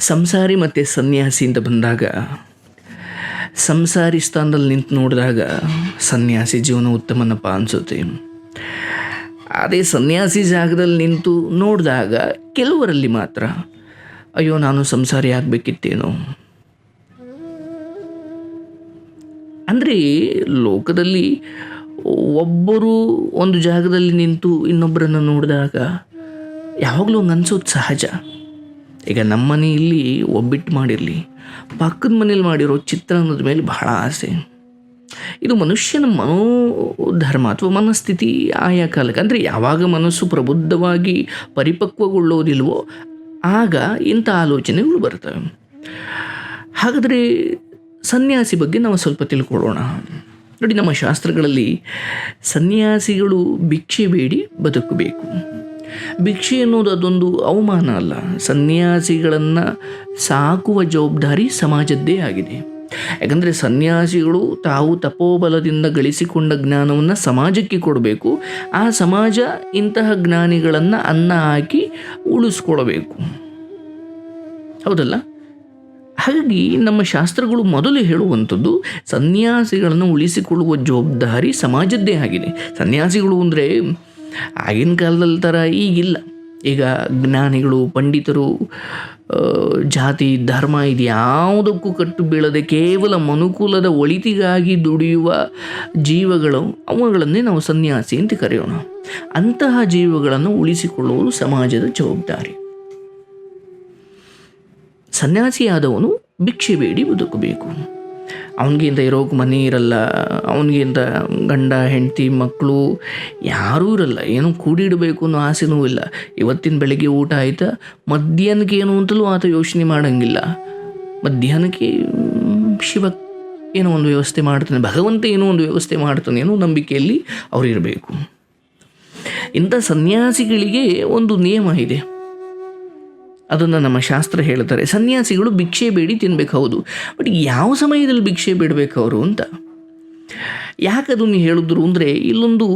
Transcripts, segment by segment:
ಸಂಸಾರಿ ಮತ್ತು ಸನ್ಯಾಸಿ ಅಂತ ಬಂದಾಗ, ಸಂಸಾರಿ ಸ್ಥಾನದಲ್ಲಿ ನಿಂತು ನೋಡಿದಾಗ ಸನ್ಯಾಸಿ ಜೀವನ ಉತ್ತಮನಪ್ಪ ಅನಿಸುತ್ತೆ. ಅದೇ ಸನ್ಯಾಸಿ ಜಾಗದಲ್ಲಿ ನಿಂತು ನೋಡಿದಾಗ ಕೆಲವರಲ್ಲಿ ಮಾತ್ರ, ಅಯ್ಯೋ ನಾನು ಸಂಸಾರಿ ಆಗಬೇಕಿತ್ತೇನೋ. ಅಂದರೆ ಲೋಕದಲ್ಲಿ ಒಬ್ಬರು ಒಂದು ಜಾಗದಲ್ಲಿ ನಿಂತು ಇನ್ನೊಬ್ಬರನ್ನು ನೋಡಿದಾಗ ಯಾವಾಗಲೂ ಹಂಗೆ ಅನ್ಸೋದು ಸಹಜ. ಈಗ ನಮ್ಮ ಮನೆಯಲ್ಲಿ ಒಬ್ಬಿಟ್ಟು ಮಾಡಿರಲಿ, ಪಕ್ಕದ ಮನೇಲಿ ಮಾಡಿರೋ ಚಿತ್ರಾನ್ನದ ಮೇಲೆ ಬಹಳ ಆಸೆ. ಇದು ಮನುಷ್ಯನ ಮನೋಧರ್ಮ ಅಥವಾ ಮನಸ್ಥಿತಿ ಆಯಾ ಕಾಲಕ್ಕೆ, ಅಂದರೆ ಯಾವಾಗ ಮನಸ್ಸು ಪ್ರಬುದ್ಧವಾಗಿ ಪರಿಪಕ್ವಗೊಳ್ಳೋದಿಲ್ವೋ ಆಗ ಇಂಥ ಆಲೋಚನೆಗಳು ಬರ್ತವೆ. ಹಾಗಾದರೆ ಸನ್ಯಾಸಿ ಬಗ್ಗೆ ನಾವು ಸ್ವಲ್ಪ ತಿಳ್ಕೊಳ್ಳೋಣ. ನೋಡಿ, ನಮ್ಮ ಶಾಸ್ತ್ರಗಳಲ್ಲಿ ಸನ್ಯಾಸಿಗಳು ಭಿಕ್ಷೆ ಬೇಡಿ ಬದುಕಬೇಕು. ಭಿಕ್ಷೆ ಅನ್ನೋದು ಅದೊಂದು ಅವಮಾನ ಅಲ್ಲ. ಸನ್ಯಾಸಿಗಳನ್ನು ಸಾಕುವ ಜವಾಬ್ದಾರಿ ಸಮಾಜದ್ದೇ ಆಗಿದೆ. ಯಾಕಂದರೆ ಸನ್ಯಾಸಿಗಳು ತಾವು ತಪೋಬಲದಿಂದ ಗಳಿಸಿಕೊಂಡ ಜ್ಞಾನವನ್ನು ಸಮಾಜಕ್ಕೆ ಕೊಡಬೇಕು. ಆ ಸಮಾಜ ಇಂತಹ ಜ್ಞಾನಿಗಳನ್ನು ಅನ್ನ ಹಾಕಿ ಉಳಿಸ್ಕೊಳ್ಬೇಕು. ಹೌದಲ್ಲ? ಹಾಗಾಗಿ ನಮ್ಮ ಶಾಸ್ತ್ರಗಳು ಮೊದಲು ಹೇಳುವಂಥದ್ದು ಸನ್ಯಾಸಿಗಳನ್ನು ಉಳಿಸಿಕೊಳ್ಳುವ ಜವಾಬ್ದಾರಿ ಸಮಾಜದ್ದೇ ಆಗಿದೆ. ಸನ್ಯಾಸಿಗಳು ಅಂದರೆ ಆಗಿನ ಕಾಲದಲ್ಲಿ ಥರ ಈಗಿಲ್ಲ. ಈಗ ಜ್ಞಾನಿಗಳು, ಪಂಡಿತರು ಜಾತಿ, ಧರ್ಮ ಇದು ಯಾವುದಕ್ಕೂ ಕಟ್ಟು ಬೀಳದೆ ಕೇವಲ ಮನುಕುಲದ ಒಳಿತಿಗಾಗಿ ದುಡಿಯುವ ಜೀವಗಳು ಅವುಗಳನ್ನೇ ನಾವು ಸನ್ಯಾಸಿ ಅಂತ ಕರೆಯೋಣ. ಅಂತಹ ಜೀವಗಳನ್ನು ಉಳಿಸಿಕೊಳ್ಳುವುದು ಸಮಾಜದ ಜವಾಬ್ದಾರಿ. ಸನ್ಯಾಸಿಯಾದವನು ಭಿಕ್ಷೆ ಬೇಡಿ ಬದುಕಬೇಕು. ಅವನಿಗಿಂತ ಇರೋಕೆ ಮನೆ ಇರಲ್ಲ, ಅವನಿಗಿಂತ ಗಂಡ, ಹೆಂಡತಿ ಮಕ್ಕಳು ಯಾರೂ ಇರಲ್ಲ. ಏನು ಕೂಡಿಡಬೇಕು ಅನ್ನೋ ಆಸೆನೂ ಇಲ್ಲ. ಇವತ್ತಿನ ಬೆಳಗ್ಗೆ ಊಟ ಆಯಿತಾ? ಮಧ್ಯಾಹ್ನಕ್ಕೆ ಏನು ಅಂತಲೂ ಆತ ಯೋಚನೆ ಮಾಡೋಂಗಿಲ್ಲ. ಮಧ್ಯಾಹ್ನಕ್ಕೆ ಶಿವ ಏನೋ ಒಂದು ವ್ಯವಸ್ಥೆ ಮಾಡ್ತಾನೆ, ಭಗವಂತ ಏನೋ ಒಂದು ವ್ಯವಸ್ಥೆ ಮಾಡ್ತಾನೆ ಏನೋ ನಂಬಿಕೆಯಲ್ಲಿ ಅವರಿರಬೇಕು ಇಂಥ ಸನ್ಯಾಸಿಗಳಿಗೆ ಒಂದು ನಿಯಮ ಇದೆ. ಅದನ್ನು ನಮ್ಮ ಶಾಸ್ತ್ರ ಹೇಳ್ತಾರೆ ಸನ್ಯಾಸಿಗಳು ಭಿಕ್ಷೆ ಬೇಡಿ ತಿನ್ಬೇಕು, ಹೌದು. ಬಟ್ ಯಾವ ಸಮಯದಲ್ಲಿ ಭಿಕ್ಷೆ ಬೇಡಬೇಕು ಅವರು ಅಂತ? ಯಾಕೆ ಅದನ್ನು ಹೇಳಿದ್ರು ಅಂದರೆ, ಇಲ್ಲೊಂದು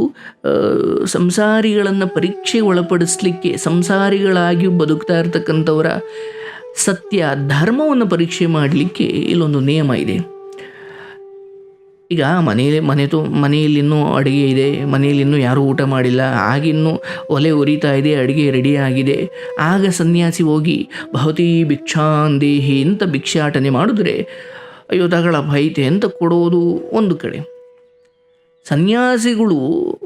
ಸಂಸಾರಿಗಳನ್ನು ಪರೀಕ್ಷೆ ಒಳಪಡಿಸ್ಲಿಕ್ಕೆ, ಸಂಸಾರಿಗಳಾಗಿ ಬದುಕ್ತಾ ಇರ್ತಕ್ಕಂಥವರ ಸತ್ಯ, ಧರ್ಮವನ್ನು ಪರೀಕ್ಷೆ ಮಾಡಲಿಕ್ಕೆ ಇಲ್ಲೊಂದು ನಿಯಮ ಇದೆ. ಈಗ ಮನೆಯಲ್ಲಿ ಮನೆ ತು ಮನೆಯಲ್ಲಿ ಇನ್ನೂ ಅಡುಗೆ ಇದೆ, ಮನೆಯಲ್ಲಿ ಇನ್ನೂ ಯಾರೂ ಊಟ ಮಾಡಿಲ್ಲ ಆಗಿನ್ನೂ ಒಲೆ ಉರಿತಾ ಇದೆ, ಅಡುಗೆ ಆಗಿದೆ. ಆಗ ಸನ್ಯಾಸಿ ಹೋಗಿ, ಭವತಿ ಭಿಕ್ಷಾಂದೇಹಿ ಅಂತ ಭಿಕ್ಷಾಟನೆ ಮಾಡಿದ್ರೆ, ಅಯ್ಯೋ, ತಗಳ ಭೈತೆ ಅಂತ ಕೊಡೋದು? ಒಂದು ಕಡೆ. ಸನ್ಯಾಸಿಗಳು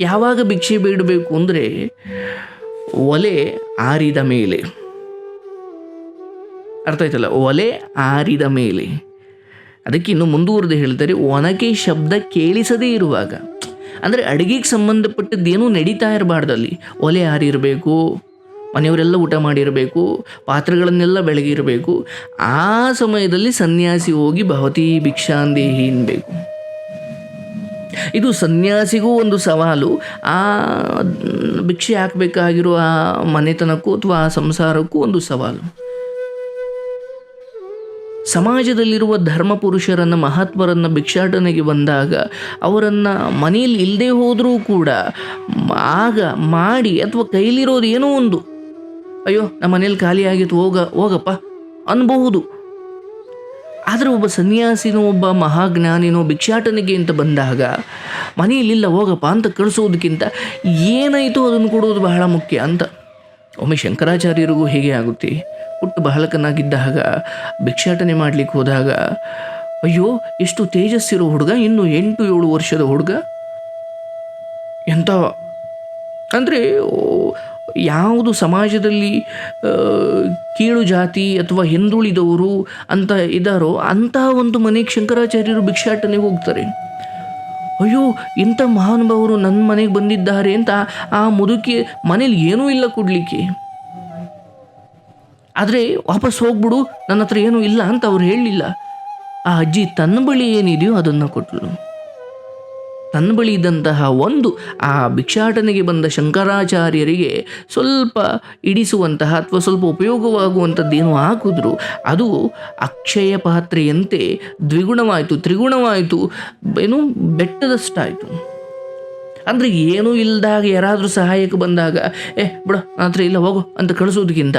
ಯಾವಾಗ ಭಿಕ್ಷೆ ಬೇಡಬೇಕು ಅಂದರೆ, ಒಲೆ ಆರಿದ ಮೇಲೆ. ಅರ್ಥ ಆಯ್ತಲ್ಲ? ಒಲೆ ಆರಿದ ಮೇಲೆ. ಅದಕ್ಕೆ ಇನ್ನು ಮುಂದುವರೆದು ಹೇಳಿದರೆ, ಒನಕೆ ಶಬ್ದ ಕೇಳಿಸದೇ ಇರುವಾಗ. ಅಂದರೆ ಅಡುಗೆಗೆ ಸಂಬಂಧಪಟ್ಟದ್ದೇನೂ ನಡೀತಾ ಇರಬಾರ್ದಲ್ಲಿ ಒಲೆ ಹಾರಿರಬೇಕು, ಮನೆಯವರೆಲ್ಲ ಊಟ ಮಾಡಿರಬೇಕು, ಪಾತ್ರೆಗಳನ್ನೆಲ್ಲ ಬೆಳಗಿರಬೇಕು. ಆ ಸಮಯದಲ್ಲಿ ಸನ್ಯಾಸಿ ಹೋಗಿ ಭವತಿ ಭಿಕ್ಷಾಂದೇಹಿ ಅನ್ಬೇಕು ಇದು ಸನ್ಯಾಸಿಗೂ ಒಂದು ಸವಾಲು. ಆ ಭಿಕ್ಷೆ ಹಾಕಬೇಕಾಗಿರೋ ಆ ಮನೆತನಕ್ಕೂ ಅಥವಾ ಆ ಸಂಸಾರಕ್ಕೂ ಒಂದು ಸವಾಲು. ಸಮಾಜದಲ್ಲಿರುವ ಧರ್ಮ ಪುರುಷರನ್ನು, ಮಹಾತ್ಮರನ್ನು ಭಿಕ್ಷಾಟನೆಗೆ ಬಂದಾಗ ಅವರನ್ನು ಮನೆಯಲ್ಲಿ ಇಲ್ಲದೆ ಹೋದರೂ ಕೂಡ ಆಗ ಮಾಡಿ ಅಥವಾ ಕೈಲಿರೋದು ಏನೋ ಒಂದು, ಅಯ್ಯೋ, ನಮ್ಮ ಮನೇಲಿ ಖಾಲಿ ಆಗಿತ್ತು, ಹೋಗ, ಹೋಗಪ್ಪ ಅನ್ಬಹುದು. ಆದರೆ ಒಬ್ಬ ಸನ್ಯಾಸಿನೋ, ಒಬ್ಬ ಮಹಾಜ್ಞಾನಿನೋ ಭಿಕ್ಷಾಟನೆಗೆ ಅಂತ ಬಂದಾಗ ಮನೆಯಲ್ಲಿಲ್ಲ ಹೋಗಪ್ಪ ಅಂತ ಕಳಿಸೋದಕ್ಕಿಂತ ಏನಾಯಿತು ಅದನ್ನು ಕೊಡೋದು ಬಹಳ ಮುಖ್ಯ ಅಂತ. ಒಮ್ಮೆ ಶಂಕರಾಚಾರ್ಯರಿಗೂ ಹೇಗೆ ಆಗುತ್ತೆ? ಪುಟ್ಟ ಬಾಲಕನಾಗಿದ್ದಾಗ ಭಿಕ್ಷಾಟನೆ ಮಾಡಲಿಕ್ಕೆ ಹೋದಾಗ ಅಯ್ಯೋ, ಎಷ್ಟು ತೇಜಸ್ಸಿರೋ ಹುಡುಗ, ಇನ್ನು ಎಂಟು ಏಳು ವರ್ಷದ ಹುಡುಗ. ಎಂಥ ಅಂದರೆ ಯಾವುದು ಸಮಾಜದಲ್ಲಿ ಕೀಳು ಜಾತಿ ಅಥವಾ ಹಿಂದುಳಿದವರು ಅಂತ ಇದ್ದಾರೋ ಅಂತಹ ಒಂದು ಮನೆಗೆ ಶಂಕರಾಚಾರ್ಯರು ಭಿಕ್ಷಾಟನೆಗೆ ಹೋಗ್ತಾರೆ. ಅಯ್ಯೋ, ಇಂಥ ಮಹಾನುಭಾವರು ನನ್ನ ಮನೆಗೆ ಬಂದಿದ್ದಾರೆ ಅಂತ ಆ ಮುದುಕಿ ಮನೇಲಿ ಏನೂ ಇಲ್ಲ ಕೊಡಲಿಕ್ಕೆ. ಆದರೆ ವಾಪಸ್ ಹೋಗ್ಬಿಡು, ನನ್ನ ಹತ್ರ ಏನೂ ಇಲ್ಲ ಅಂತ ಅವ್ರು ಹೇಳಲಿಲ್ಲ ಆ ಅಜ್ಜಿ ತನ್ನ ಬಳಿ ಏನಿದೆಯೋ ಅದನ್ನು ಕೊಟ್ಟಳು ತನ್ನ ಬಳಿ ಇದ್ದಂತಹ ಒಂದು, ಆ ಭಿಕ್ಷಾಟನೆಗೆ ಬಂದ ಶಂಕರಾಚಾರ್ಯರಿಗೆ ಸ್ವಲ್ಪ ಇಡಿಸುವಂತಹ ಅಥವಾ ಸ್ವಲ್ಪ ಉಪಯೋಗವಾಗುವಂಥದ್ದೇನು ಹಾಕಿದ್ರು. ಅದು ಅಕ್ಷಯ ಪಾತ್ರೆಯಂತೆ ದ್ವಿಗುಣವಾಯಿತು, ತ್ರಿಗುಣವಾಯಿತು, ಏನು ಬೆಟ್ಟದಷ್ಟಾಯಿತು. ಅಂದರೆ ಏನೂ ಇಲ್ಲದಾಗ ಯಾರಾದರೂ ಸಹಾಯಕ್ಕೆ ಬಂದಾಗ, ಏ, ಬಿಡ, ನನ್ನ ಹತ್ರ ಇಲ್ಲ, ಹೋಗು ಅಂತ ಕಳಿಸೋದಕ್ಕಿಂತ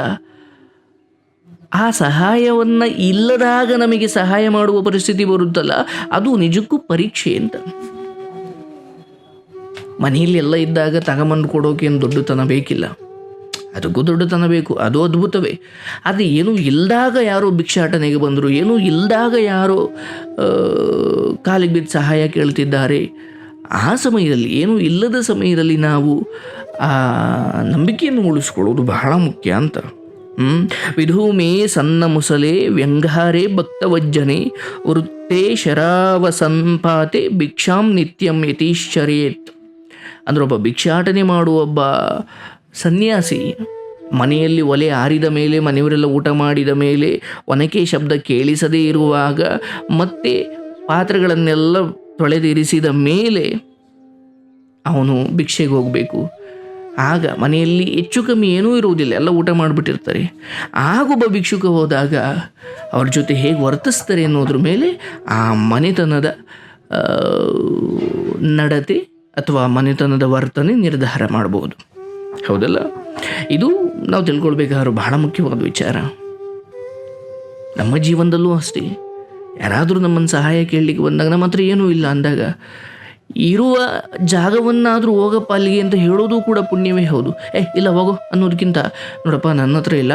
ಆ ಸಹಾಯವನ್ನು ಇಲ್ಲದಾಗ ನಮಗೆ ಸಹಾಯ ಮಾಡುವ ಪರಿಸ್ಥಿತಿ ಬರುತ್ತಲ್ಲ, ಅದು ನಿಜಕ್ಕೂ ಪರೀಕ್ಷೆ ಅಂತ. ಮನೆಯಲ್ಲಿ ಎಲ್ಲ ಇದ್ದಾಗ ತಗೊಂಬಂದು ಕೊಡೋಕೆ ಏನು ದೊಡ್ಡತನ ಬೇಕಿಲ್ಲ. ಅದಕ್ಕೂ ದೊಡ್ಡತನ ಬೇಕು, ಅದು ಅದ್ಭುತವೇ. ಆದರೆ ಏನೂ ಇಲ್ಲದಾಗ ಯಾರೋ ಭಿಕ್ಷಾಟನೆಗೆ ಬಂದರು, ಏನೂ ಇಲ್ಲದಾಗ ಯಾರೋ ಕಾಲಿಗೆ ಬಿದ್ದು ಸಹಾಯ ಕೇಳ್ತಿದ್ದಾರೆ. ಆ ಸಮಯದಲ್ಲಿ, ಏನೂ ಇಲ್ಲದ ಸಮಯದಲ್ಲಿ ನಾವು ಆ ನಂಬಿಕೆಯನ್ನು ಉಳಿಸ್ಕೊಳ್ಳೋದು ಬಹಳ ಮುಖ್ಯ ಅಂತ? ವಿಧೂಮೇ ಸನ್ನ ಮುಸಲೆ ವ್ಯಂಗಾರೆ ಭಕ್ತವಜ್ಜನೆ ವೃತ್ತೇ ಶರಾವ ಸಂಪಾತೆ ಭಿಕ್ಷಾಂ ನಿತ್ಯಂ ಯತೀಶ್ಚರೇತ್. ಅಂದ್ರೆ ಒಬ್ಬ ಭಿಕ್ಷಾಟನೆ ಮಾಡುವ ಒಬ್ಬ ಸನ್ಯಾಸಿ ಮನೆಯಲ್ಲಿ ಒಲೆ ಆರಿದ ಮೇಲೆ ಮನೆಯವರೆಲ್ಲ ಊಟ ಮಾಡಿದ ಮೇಲೆ ಒನಕೆ ಶಬ್ದ ಕೇಳಿಸದೇ ಇರುವಾಗ ಮತ್ತೆ ಪಾತ್ರೆಗಳನ್ನೆಲ್ಲ ತೊಳೆದಿರಿಸಿದ ಮೇಲೆ ಅವನು ಭಿಕ್ಷೆಗೆ ಹೋಗಬೇಕು. ಆಗ ಮನೆಯಲ್ಲಿ ಹೆಚ್ಚು ಕಮ್ಮಿ ಏನೂ ಇರುವುದಿಲ್ಲ, ಎಲ್ಲ ಊಟ ಮಾಡಿಬಿಟ್ಟಿರ್ತಾರೆ. ಆಗೊಬ್ಬ ಭಿಕ್ಷುಕ ಹೋದಾಗ ಅವ್ರ ಜೊತೆ ಹೇಗೆ ವರ್ತಿಸ್ತಾರೆ ಅನ್ನೋದ್ರ ಮೇಲೆ ಆ ಮನೆತನದ ನಡತೆ ಅಥವಾ ಮನೆತನದ ವರ್ತನೆ ನಿರ್ಧಾರ ಮಾಡ್ಬೋದು. ಹೌದಲ್ಲ? ಇದು ನಾವು ತಿಳ್ಕೊಳ್ಬೇಕಾದ್ರೂ ಬಹಳ ಮುಖ್ಯವಾದ ವಿಚಾರ. ನಮ್ಮ ಜೀವನದಲ್ಲೂ ಅಷ್ಟೇ. ಯಾರಾದರೂ ನಮ್ಮನ್ನು ಸಹಾಯ ಕೇಳಲಿಕ್ಕೆ ಬಂದಾಗ ನಮ್ಮ ಹತ್ರ ಏನೂ ಇಲ್ಲ ಅಂದಾಗ ಇರುವ ಜಾಗವನ್ನಾದರೂ ಹೋಗಪ್ಪ ಅಲ್ಲಿಗೆ ಅಂತ ಹೇಳೋದು ಕೂಡ ಪುಣ್ಯವೇ ಹೌದು. ಏ, ಇಲ್ಲ, ಹೋಗೋ ಅನ್ನೋದಕ್ಕಿಂತ ನೋಡಪ್ಪ, ನನ್ನ ಹತ್ರ ಇಲ್ಲ.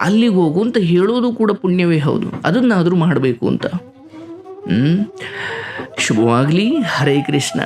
ಅಲ್ಲಿಗೆ ಹೋಗು ಅಂತ ಹೇಳೋದು ಕೂಡ ಪುಣ್ಯವೇ ಹೌದು. ಅದನ್ನಾದರೂ ಮಾಡಬೇಕು ಅಂತ. ಹ್ಞೂ ಶುಭವಾಗಲಿ. ಹರೇ ಕೃಷ್ಣ.